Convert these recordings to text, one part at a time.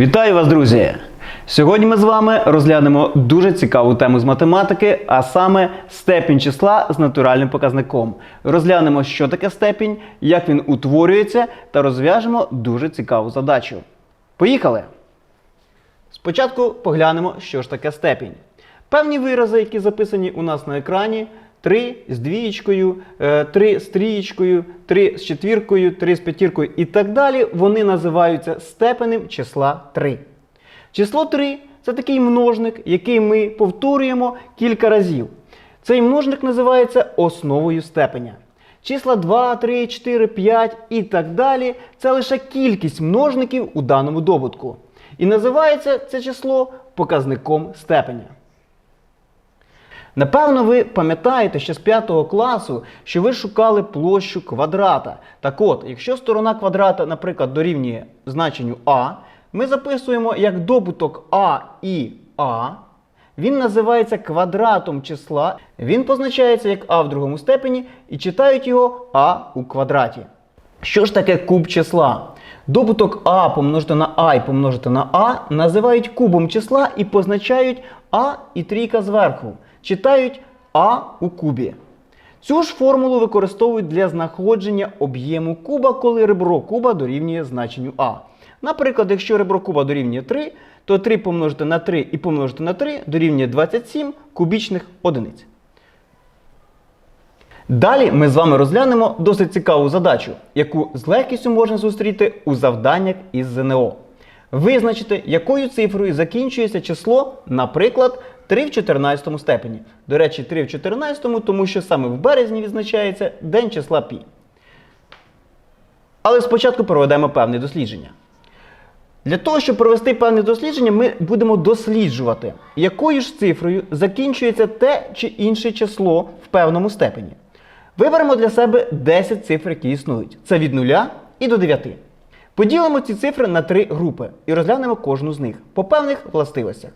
Вітаю вас, друзі! Сьогодні ми з вами розглянемо дуже цікаву тему з математики, а саме степінь числа з натуральним показником. Розглянемо, що таке степінь, як він утворюється, та розв'яжемо дуже цікаву задачу. Поїхали! Спочатку поглянемо, що ж таке степінь. Певні вирази, які записані у нас на екрані: 3 з двієчкою, 3 з трієчкою, 3 з четвіркою, 3 з п'ятіркою і так далі, вони називаються степенем числа 3. Число 3 це такий множник, який ми повторюємо кілька разів. Цей множник називається основою степеня. Числа 2, 3, 4, 5 і так далі це лише кількість множників у даному добутку. І називається це число показником степеня. Напевно, ви пам'ятаєте ще з 5 класу, що ви шукали площу квадрата. Так от, якщо сторона квадрата, наприклад, дорівнює значенню А, ми записуємо як добуток А і А. Він називається квадратом числа. Він позначається як А в другому степені і читають його А у квадраті. Що ж таке куб числа? Добуток А помножити на А і помножити на А називають кубом числа і позначають А і трійка зверху. Читають А у кубі. Цю ж формулу використовують для знаходження об'єму куба, коли ребро куба дорівнює значенню А. Наприклад, якщо ребро куба дорівнює 3, то 3 помножити на 3 і помножити на 3 дорівнює 27 кубічних одиниць. Далі ми з вами розглянемо досить цікаву задачу, яку з легкістю можна зустріти у завданнях із ЗНО. Визначити, якою цифрою закінчується число, наприклад, 3 в 14 степені. До речі, 3 в 14, тому що саме в березні відзначається день числа пі. Але спочатку проведемо певне дослідження. Для того, щоб провести певне дослідження, ми будемо досліджувати, якою ж цифрою закінчується те чи інше число в певному степені. Виберемо для себе 10 цифр, які існують. Це від 0 і до 9. Поділимо ці цифри на три групи і розглянемо кожну з них по певних властивостях.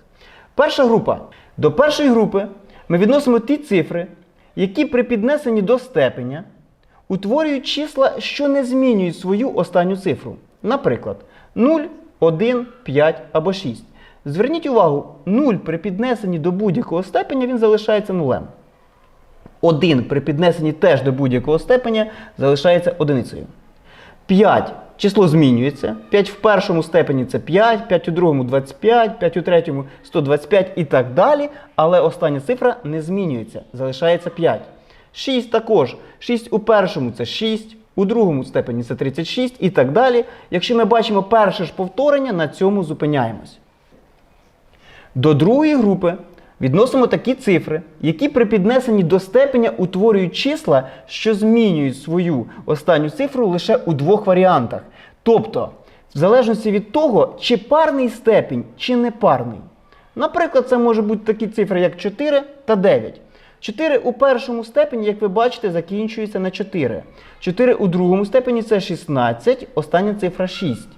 Перша група. До першої групи ми відносимо ті цифри, які при піднесенні до степеня утворюють числа, що не змінюють свою останню цифру. Наприклад, 0, 1, 5 або 6. Зверніть увагу, 0 при піднесенні до будь-якого степеня він залишається нулем. 1 при піднесенні теж до будь-якого степеня залишається одиницею. 5 число змінюється. 5 в першому степені це 5, 5 у другому 25, 5 у третьому 125 і так далі. Але остання цифра не змінюється, залишається 5. 6 також. 6 у першому це 6, у другому степені це 36 і так далі. Якщо ми бачимо перше ж повторення, на цьому зупиняємось. До другої групи відносимо такі цифри, які при піднесенні до степеня утворюють числа, що змінюють свою останню цифру лише у двох варіантах. Тобто, в залежності від того, чи парний степінь, чи непарний. Наприклад, це може бути такі цифри, як 4 та 9. 4 у першому степені, як ви бачите, закінчується на 4. 4 у другому степені це 16, остання цифра 6.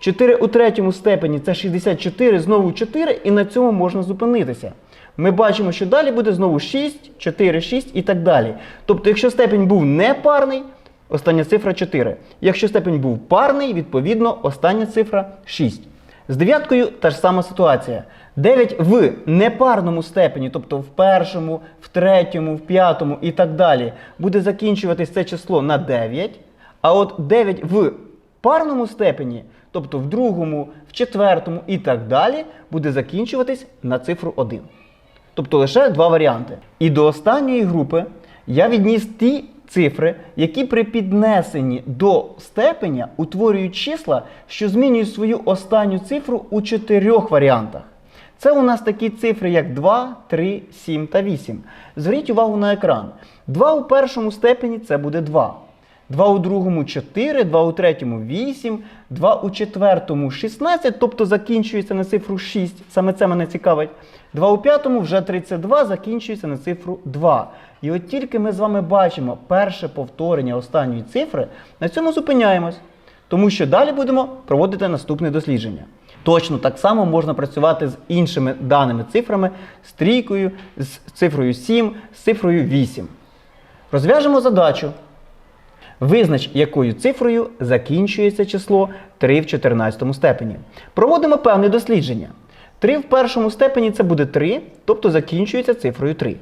4 у третьому степені це 64, знову 4, і на цьому можна зупинитися. Ми бачимо, що далі буде знову 6, 4, 6 і так далі. Тобто, якщо степень був непарний, остання цифра 4. Якщо степень був парний, відповідно, остання цифра 6. З дев'яткою та ж сама ситуація. 9 в непарному степені, тобто в першому, в третьому, в п'ятому і так далі, буде закінчуватись це число на 9. А от 9 в парному степені, тобто в другому, в четвертому і так далі, буде закінчуватись на цифру 1. Тобто лише два варіанти. І до останньої групи я відніс ті цифри, які при піднесенні до степеня утворюють числа, що змінюють свою останню цифру у чотирьох варіантах. Це у нас такі цифри, як 2, 3, 7 та 8. Зверніть увагу на екран. 2 у першому степені це буде 2. 2 у другому 4, 2 у третьому 8, 2 у четвертому 16, тобто закінчується на цифру 6. Саме це мене цікавить. 2 у п'ятому вже 32, закінчується на цифру 2. І от тільки ми з вами бачимо перше повторення останньої цифри, на цьому зупиняємось. Тому що далі будемо проводити наступне дослідження. Точно так само можна працювати з іншими даними цифрами, з трійкою, з цифрою 7, з цифрою 8. Розв'яжемо задачу. Визнач, якою цифрою закінчується число 3 в 14 степені. Проводимо певне дослідження. 3 в першому степені це буде 3, тобто закінчується цифрою 3.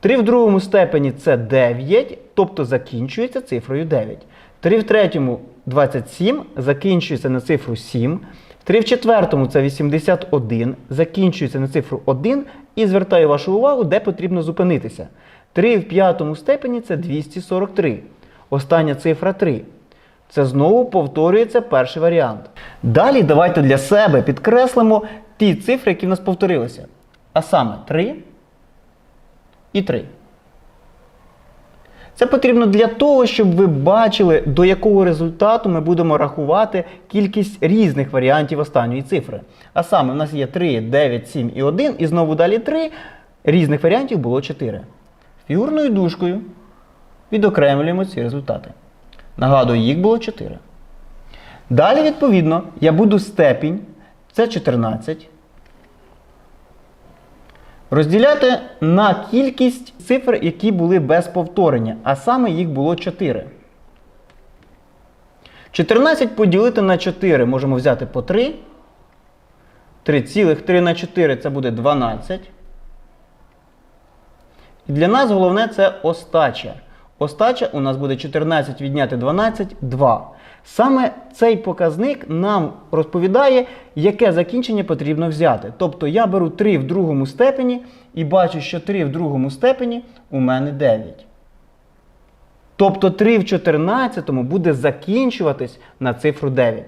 3 в другому степені це 9, тобто закінчується цифрою 9. 3 в третьому 27 закінчується на цифру 7. 3 в четвертому це 81, закінчується на цифру 1 і звертаю вашу увагу, де потрібно зупинитися. 3 в п'ятому степені це 243. Остання цифра 3. Це знову повторюється перший варіант. Далі давайте для себе підкреслимо ті цифри, які в нас повторилися. А саме 3 і 3. Це потрібно для того, щоб ви бачили, до якого результату ми будемо рахувати кількість різних варіантів останньої цифри. А саме, у нас є 3, 9, 7 і 1, і знову далі 3. Різних варіантів було 4. Фігурною дужкою відокремлюємо ці результати. Нагадую, їх було 4. Далі, відповідно, я буду степінь, це 14, розділяти на кількість цифр, які були без повторення, а саме їх було 4. 14 поділити на 4 можемо взяти по 3. 3,3 на 4 це буде 12. І для нас головне це остача. Остача у нас буде 14 відняти 12 2. Саме цей показник нам розповідає, яке закінчення потрібно взяти. Тобто я беру 3 в другому степені і бачу, що 3 в другому степені у мене 9. Тобто 3 в 14 буде закінчуватись на цифру 9.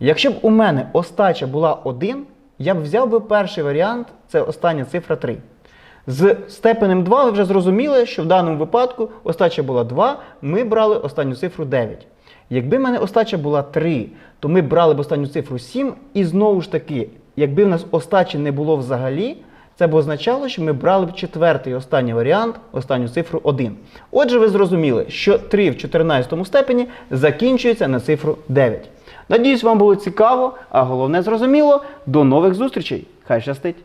Якщо б у мене остача була 1, я б взяв би перший варіант, це остання цифра 3. З степенем 2 ви вже зрозуміли, що в даному випадку остача була 2, ми брали останню цифру 9. Якби в мене остача була 3, то ми брали б останню цифру 7, і знову ж таки, якби в нас остачі не було взагалі, це б означало, що ми брали б четвертий останній варіант, останню цифру 1. Отже, ви зрозуміли, що 3 в 14 степені закінчується на цифру 9. Надіюсь, вам було цікаво, а головне зрозуміло. До нових зустрічей! Хай щастить!